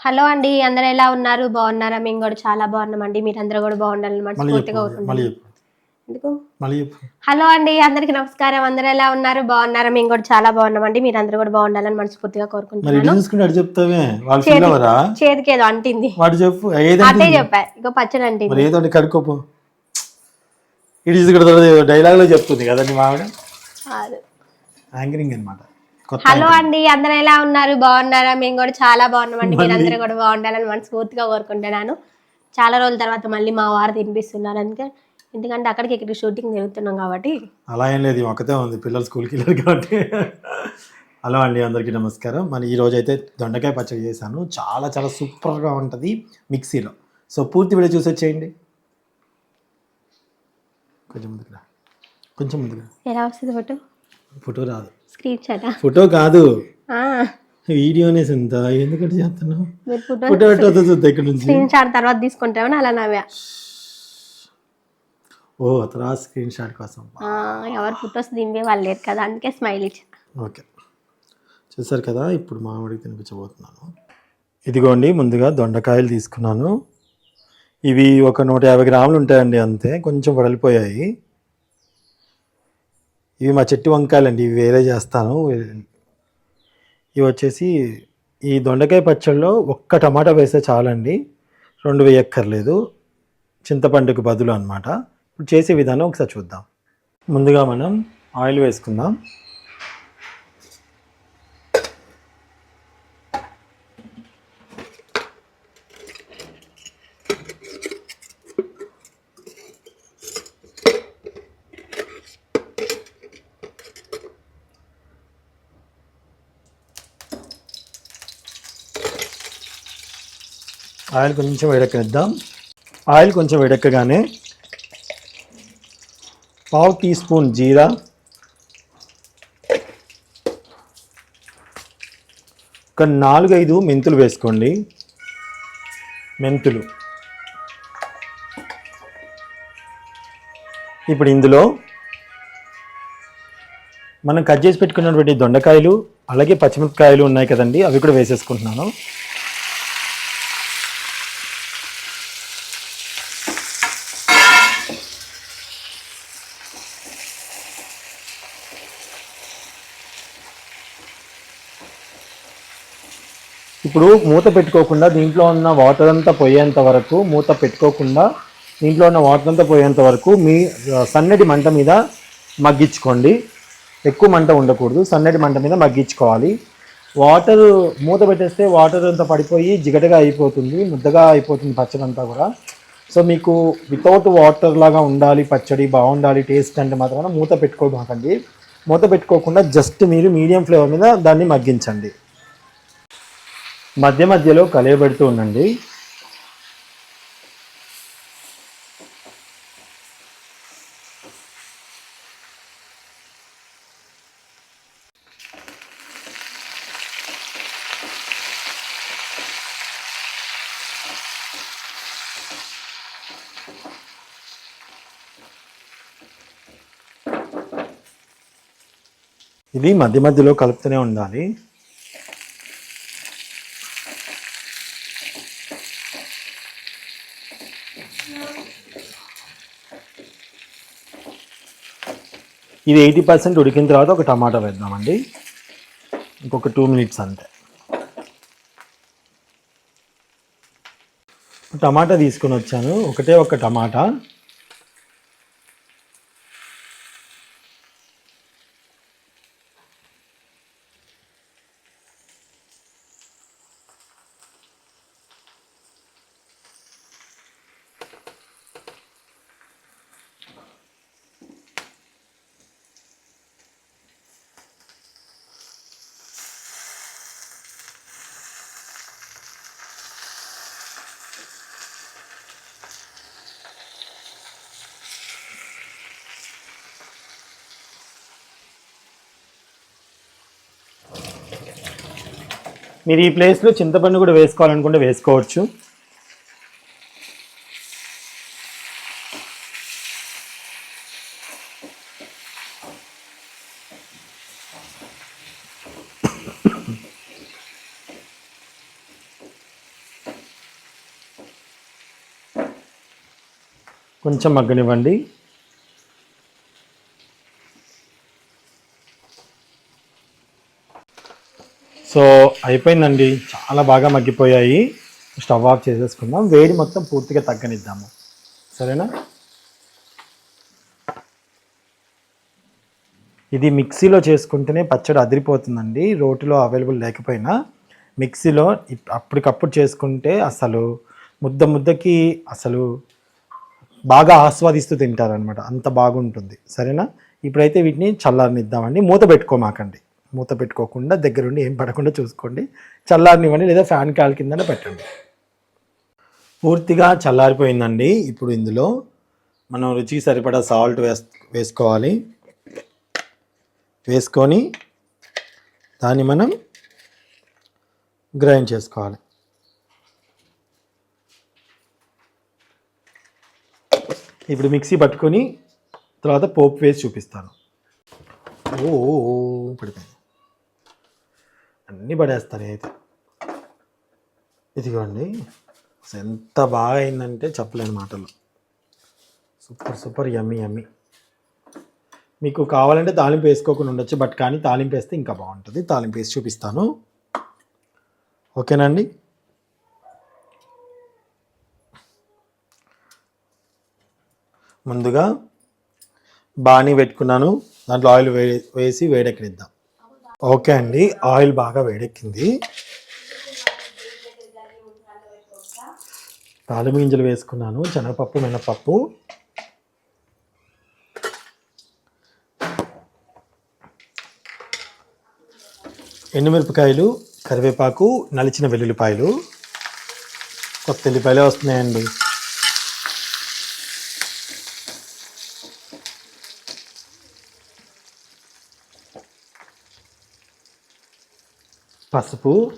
Hello అండి అందరు ఎలా ఉన్నారు? బాగున్నారా? మేము కూడా చాలా బాగున్నామండి. మీరందరూ కూడా బాగుండాలని మనస్ఫూర్తిగా ఎందుకు? హలో అండి అందరికి నమస్కారం. అందరు ఎలా ఉన్నారు? బాగున్నారా? మేము కూడా చాలా బాగున్నామండి. మీరందరూ కూడా బాగుండాలని మనస్ఫూర్తిగా కోరుకుంటున్నాను. చేతికి ఏదో అంటింది. వాడు చెప్పు. అదే చెప్పా. ఇక పచ్చడి అంటింది. ఏదో ఇటు చూసుకుంటే డైలాగ్లో చెప్తుంది కదా నీ మావిడ. యాంకరింగ్ అనమాట. హలో అండి అందరు ఎలా ఉన్నారు? బాగున్నారా? మేము కూడా చాలా బాగున్నామండి. మీరందరూ కూడా బాగుండాలని మనస్ఫూర్తిగా కోరుకుంటున్నాను. చాలా రోజుల తర్వాత మళ్ళీ మా వారు తినిపిస్తున్నారు అందుకే. ఎందుకంటే అక్కడికి ఇక్కడికి షూటింగ్ జరుగుతున్నాం కాబట్టి. అలా ఏం లేదు ఈమె ఒక్కతే ఉంది. పిల్లలు స్కూల్కి వెళ్ళారు కాబట్టి. హలో అండి అందరికీ నమస్కారం. మన ఈ రోజు అయితే దొండకాయ పచ్చడి చేశాను. చాలా చాలా సూపర్గా ఉంటుంది మిక్సీలో. సో పూర్తి వీడియో చూసి వచ్చేయండి. కొంచెం ముందుకు కొంచెం ముందుకు రా. ఎలా వస్తుంది ఫోటో? ఫోటో రాదు. స్క్రీన్ షాటా? ఫోటో కాదు. వీడియోనే ఇంత ఎందుకంటే చేస్తున్నావు? ఫోటో పెట్టవద్దు చూద్దాం ఇక్కడ నుంచి. స్క్రీన్ షాట్ తర్వాత తీసుకుంటామని అలా నవ్వా. ఓ తర్వాత స్క్రీన్ షాట్ కోసం. ఎవరు ఫొటోస్ దింపే వాళ్ళు లేరు కదా అందుకే స్మైల్ ఇచ్చా. ఓకే. చూసారు కదా ఇప్పుడు మామిడికి తినిపించబోతున్నాను. ఇదిగోండి ముందుగా దొండకాయలు తీసుకున్నాను. ఇవి ఒక నూట యాభై గ్రాములు ఉంటాయండి అంతే. కొంచెం వడలిపోయాయి. ఇవి మా చెట్టు వంకాయలండి ఇవి వేరే చేస్తాను. ఇవి వచ్చేసి ఈ దొండకాయ పచ్చళ్ళలో ఒక్క టమాటా వేస్తే చాలండి. రెండు వేయక్కర్లేదు చింతపండుకు బదులు అనమాట ఇప్పుడు చేసే విధానం ఒకసారి చూద్దాం. ముందుగా మనం ఆయిల్ వేసుకుందాం. ఆయిల్ కొంచెం వేడెక్కనిద్దాం. ఆయిల్ కొంచెం వేడెక్కగానే పావు టీ స్పూన్ జీరా ఒక నాలుగైదు మెంతులు వేసుకోండి. మెంతులు. ఇప్పుడు ఇందులో మనం కట్ చేసి పెట్టుకున్నటువంటి దొండకాయలు అలాగే పచ్చిమిరపకాయలు ఉన్నాయి కదండి అవి కూడా వేసేసుకుంటున్నాను. ఇప్పుడు మూత పెట్టుకోకుండా దీంట్లో ఉన్న వాటర్ అంతా పోయేంత వరకు మూత పెట్టుకోకుండా దీంట్లో ఉన్న వాటర్ అంతా పోయేంత వరకు మీ సన్నటి మంట మీద మగ్గించుకోండి. ఎక్కువ మంట ఉండకూడదు సన్నటి మంట మీద మగ్గించుకోవాలి. వాటర్ మూత పెట్టేస్తే వాటర్ అంతా పడిపోయి జిగటగా అయిపోతుంది ముద్దగా అయిపోతుంది పచ్చడి అంతా కూడా. సో మీకు వితౌట్ వాటర్ లాగా ఉండాలి పచ్చడి బాగుండాలి టేస్ట్ అంటే మాత్రం మూత పెట్టుకోమాకండి మూత పెట్టుకోకుండా జస్ట్ మీరు మీడియం ఫ్లేవర్ మీద దాన్ని మగ్గించండి. మధ్య మధ్యలో కలియబెడుతూ ఉండండి. ఇది మధ్య మధ్యలో కలుపుతూనే ఉండాలి. ఇది ఎయిటీ పర్సెంట్ ఉడికిన తర్వాత ఒక టమాటా వేద్దామండి. ఇంకొక టూ మినిట్స్ అంతే. టమాటా తీసుకొని వచ్చాను. ఒకటే ఒక టమాటా. మీరు ఈ ప్లేస్లో చింతపండు కూడా వేసుకోవాలనుకుంటే వేసుకోవచ్చు. కొంచెం మగ్గనివ్వండి. సో అయిపోయిందండి. చాలా బాగా మగ్గిపోయాయి. స్టవ్ ఆఫ్ చేసేసుకుందాం. వేడి మొత్తం పూర్తిగా తగ్గనిద్దాము. సరేనా? ఇది మిక్సీలో చేసుకుంటేనే పచ్చడి అదిరిపోతుందండి. రోటిలో అవైలబుల్ లేకపోయినా మిక్సీలో ఇప్- అప్పటికప్పుడు చేసుకుంటే అసలు ముద్ద ముద్దకి అసలు బాగా ఆస్వాదిస్తూ తింటారనమాట అంత బాగుంటుంది. సరేనా? ఇప్పుడైతే వీటిని చల్లారనిద్దామండి. మూత పెట్టుకోమాకండి. మూత పెట్టుకోకుండా దగ్గరుండి ఏం పడకుండా చూసుకోండి చల్లారనివ్వండి లేదా ఫ్యాన్ కాల్ కిందనే పెట్టండి పూర్తిగా చల్లారిపోయిందండి ఇప్పుడు ఇందులో మనం రుచికి సరిపడా సాల్ట్ వేస్ వేసుకోవాలి వేసుకొని దాన్ని మనం గ్రైండ్ చేసుకోవాలి ఇప్పుడు మిక్సీ పట్టుకొని తర్వాత పోపు వేసి చూపిస్తాను ఓ ఓ, పడిపోయింది అన్నీ పడేస్తాను అయితే. ఇదిగోండి. ఎంత బాగా అయిందంటే చెప్పలేని మాటలు. సూపర్ సూపర్ యమ్మీ ఎమ్మి మీకు కావాలంటే తాలింపు వేసుకోకుండా ఉండొచ్చు బట్ కానీ తాలింపు వేస్తే ఇంకా బాగుంటుంది. తాలింపు వేసి చూపిస్తాను. ఓకేనండి? ముందుగా బాణీ పెట్టుకున్నాను. దాంట్లో ఆయిల్ వే వేసి వేడెక్కడిద్దాం ఓకే అండి. ఆయిల్ బాగా వేడెక్కింది. తాలింపు గింజలు వేసుకున్నాను. శనగపప్పు మినపప్పు. ఎండుమిరపకాయలు కరివేపాకు నలిచిన వెల్లుల్లిపాయలు. కొత్త ఎల్లిపాయలే వస్తున్నాయండి. పసుపు.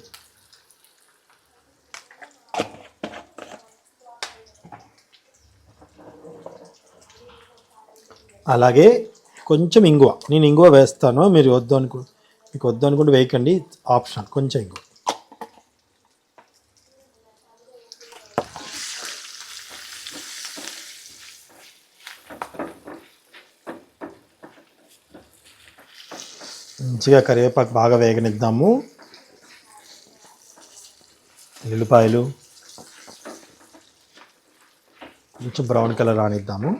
అలాగే కొంచెం ఇంగువ. నేను ఇంగువ వేస్తాను మీరు వద్దు అనుకు మీకు వద్దు అనుకుంటే వేయకండి. ఆప్షన్ కొంచెం ఇంగువ. మంచిగా కరివేపాకు బాగా వేగనిద్దాము. ఉల్లిపాయలు కొంచెం బ్రౌన్ కలర్ రానిద్దాము.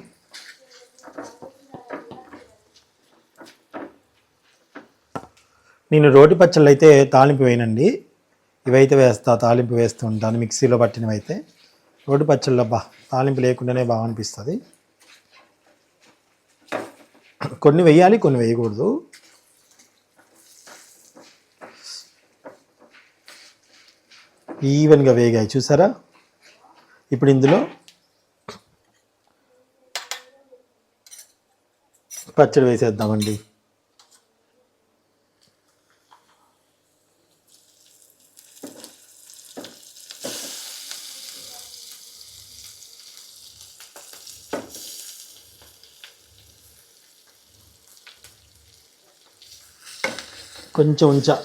నేను రోటి పచ్చళ్ళు అయితే తాలింపు వేయనండి. ఇవైతే వేస్తా తాలింపు వేస్తూ ఉంటాను మిక్సీలో పట్టినవి అయితే రోటి పచ్చళ్ళు అబ్బా తాలింపు లేకుండానే బాగా అనిపిస్తుంది. కొన్ని వేయాలి కొన్ని వేయకూడదు. ఈవెన్గా వేగాయి. చూసారా? ఇప్పుడు ఇందులో పచ్చడి వేసేద్దామండి. కొంచెం ఉంచా.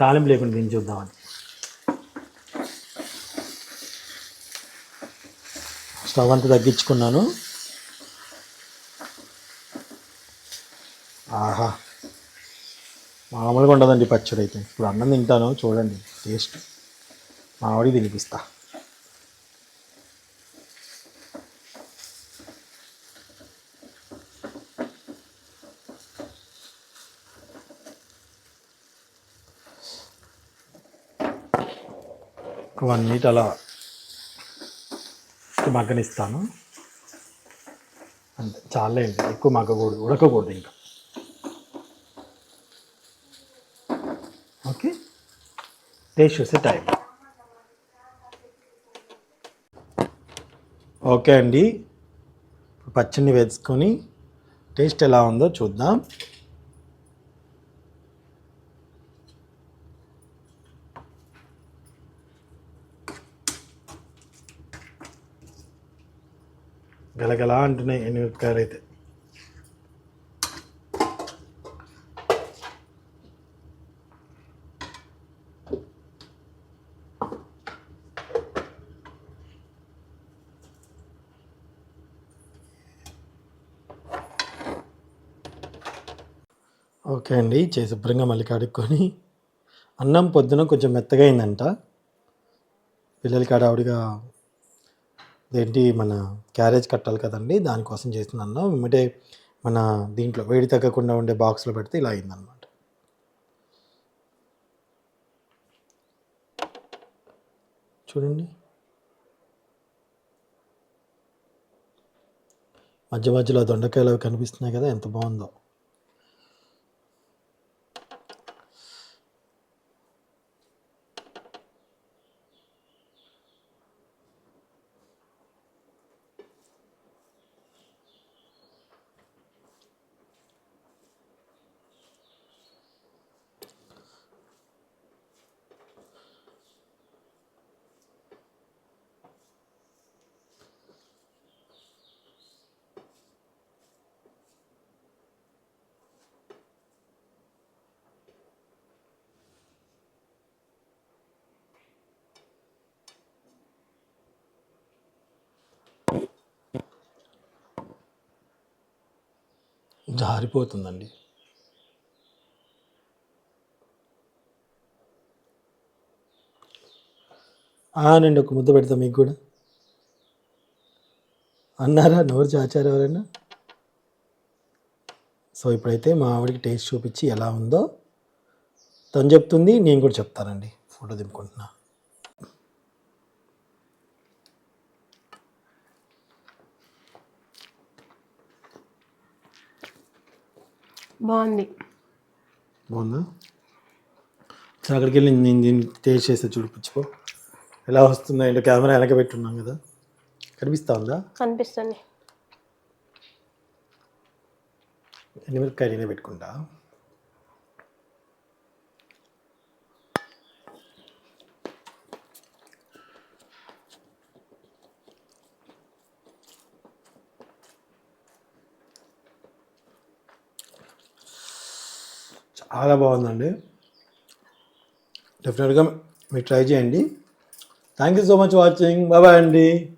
తాళింపు లేకుండా దీన్ని స్టవ్ అంతా తగ్గించుకున్నాను. ఆహా. మామూలుగా ఉండదండి పచ్చడి అయితే. ఇప్పుడు అన్నం తింటాను చూడండి. టేస్ట్. మామిడి తినిపిస్తా. వన్ మీట్ అలా మగ్గనిస్తాను. అంతే చాలండి ఎక్కువ మగ్గకూడదు ఉడకకూడదు ఇంకా. ఓకే? టేస్ట్ చూసే టైం ఓకే అండి. పచ్చడిని వేసుకొని టేస్ట్ ఎలా ఉందో చూద్దాం. గలగలా అంటున్నాయి ఎనిమిరపకాయలు అయితే ఓకే అండి చేసి శుభ్రంగా మళ్ళీ కడుక్కొని. అన్నం పొద్దున కొంచెం మెత్తగా అయిందంట. పిల్లలకి ఆడావిడిగా ఏంటి మన క్యారేజ్ కట్టాలి కదండి. దానికోసం చేస్తున్నాను. అన్నం మన దీంట్లో వేడి తగ్గకుండా ఉండే బాక్స్లో పెడితే ఇలా అయిందనమాట చూడండి. మధ్య మధ్యలో దొండకాయలు అవి కనిపిస్తున్నాయి కదా ఎంత బాగుందో. జారిపోతుందండి నేను ఒక ముద్ద పెడతాం మీకు కూడా. అన్నారా? నోరు చాచారు ఎవరైనా? సో ఇప్పుడైతే మా ఆవిడకి టేస్ట్ చూపించి ఎలా ఉందో తను చెప్తుంది నేను కూడా చెప్తానండి. ఫోటో దింపుకుంటున్నా. బాగుంది. బాగుందా? సరే అక్కడికి వెళ్ళి నేను దీన్ని టేస్ట్ చేస్తే చూడిపించుకో ఎలా వస్తుందో ఏంటో కెమెరా వెనక పెట్టున్నాం కదా. కనిపిస్తా ఉందా? కనిపిస్తుంది. ఎనిమిరపకాయ నేనే పెట్టుకుంటా. చాలా బాగుందండి. డెఫినెట్గా మీరు ట్రై చేయండి. Thank you so much watching bye bye అండి.